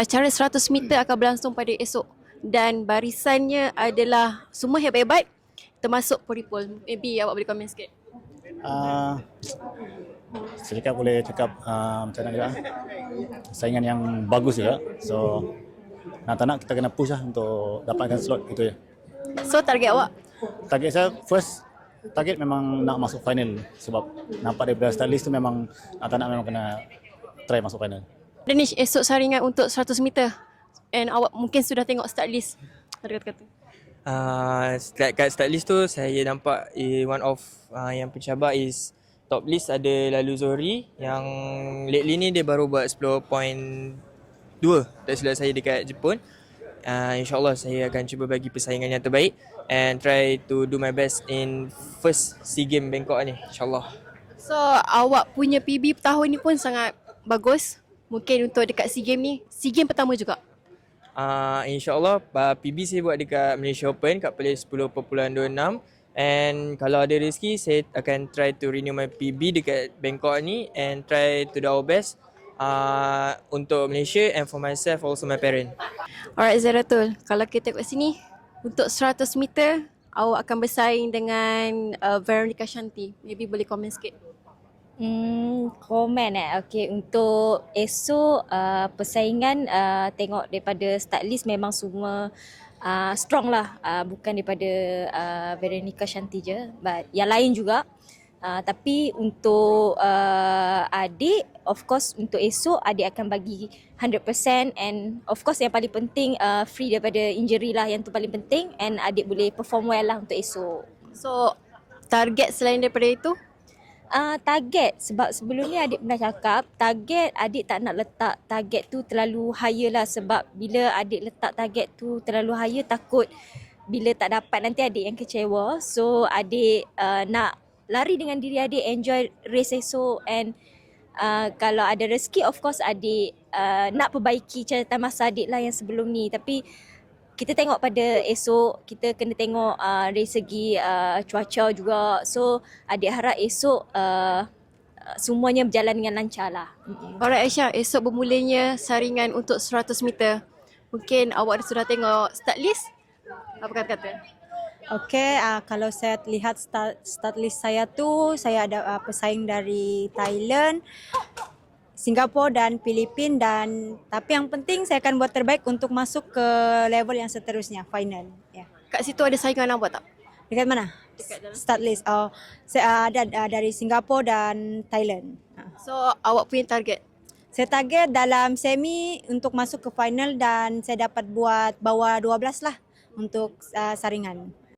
acara 100 meter akan berlangsung pada esok dan barisannya adalah semua hebat-hebat termasuk Polipol. Maybe awak boleh komen sikit. Uh, sedikit boleh cakap uh, macam mana juga. Saingan yang bagus juga. So nak tak nak kita kena push lah untuk dapatkan slot itu je. So target awak Target saya first target memang nak masuk final sebab nampak daripada start list tu memang nak tak nak memang kena try masuk final. Danish esok saringan untuk 100 meter and awak mungkin sudah tengok start list. Ada kata-kata. Uh, start, kat start list tu saya nampak eh, one of uh, yang pencabar is top list ada Lalu Zohri yang lately ni dia baru buat 10.2 tak silap saya dekat Jepun. Uh, InsyaAllah saya akan cuba bagi persaingan yang terbaik and try to do my best in first SEA Games Bangkok ni insyaAllah. So awak punya PB tahun ni pun sangat bagus. Mungkin untuk dekat SEA Games ni, SEA Games pertama juga. Uh, InsyaAllah uh, PB saya buat dekat Malaysia Open kat place 10.26 and kalau ada rezeki saya akan try to renew my PB dekat Bangkok ni and try to do our best uh, untuk Malaysia and for myself also my parent. Alright Zaratul, kalau kita tengok sini, untuk 100 meter, awak akan bersaing dengan uh, Veronica Shanti. Maybe boleh komen sikit. Hmm, komen eh. Okey, untuk esok uh, persaingan uh, tengok daripada start list memang semua uh, strong lah. Uh, bukan daripada uh, Veronica Shanti je. But yang lain juga. Uh, tapi untuk uh, adik, of course untuk esok adik akan bagi 100% and of course yang paling penting uh, free daripada injury lah yang tu paling penting and adik boleh perform well lah untuk esok. So, target selain daripada itu, uh, target. Sebab sebelum ni adik pernah cakap target adik tak nak letak target tu terlalu higher lah. Sebab bila adik letak target tu terlalu higher takut bila tak dapat nanti adik yang kecewa. So adik uh, nak lari dengan diri adik enjoy race esok. And uh, kalau ada rezeki of course adik uh, nak perbaiki catatan masa adik lah yang sebelum ni. Tapi kita tengok pada esok kita kena tengok uh, dari segi uh, cuaca juga so adik harap esok uh, semuanya berjalan dengan lancar lah alright Aisyah, esok bermulanya saringan untuk 100 meter. Mungkin awak sudah tengok start list? Apa kata-kata? Okey, uh, kalau saya lihat start, start list saya tu, saya ada uh, pesaing dari Thailand, Singapura dan Filipin dan tapi yang penting saya akan buat terbaik untuk masuk ke level yang seterusnya, final. Ya. Kat situ ada saingan awak tak? Dekat mana? Dekat dalam. Start list. Oh, saya uh, ada uh, dari Singapura dan Thailand. Uh. So, awak punya target? Saya target dalam semi untuk masuk ke final dan saya dapat buat bawah 12 lah untuk uh, saringan.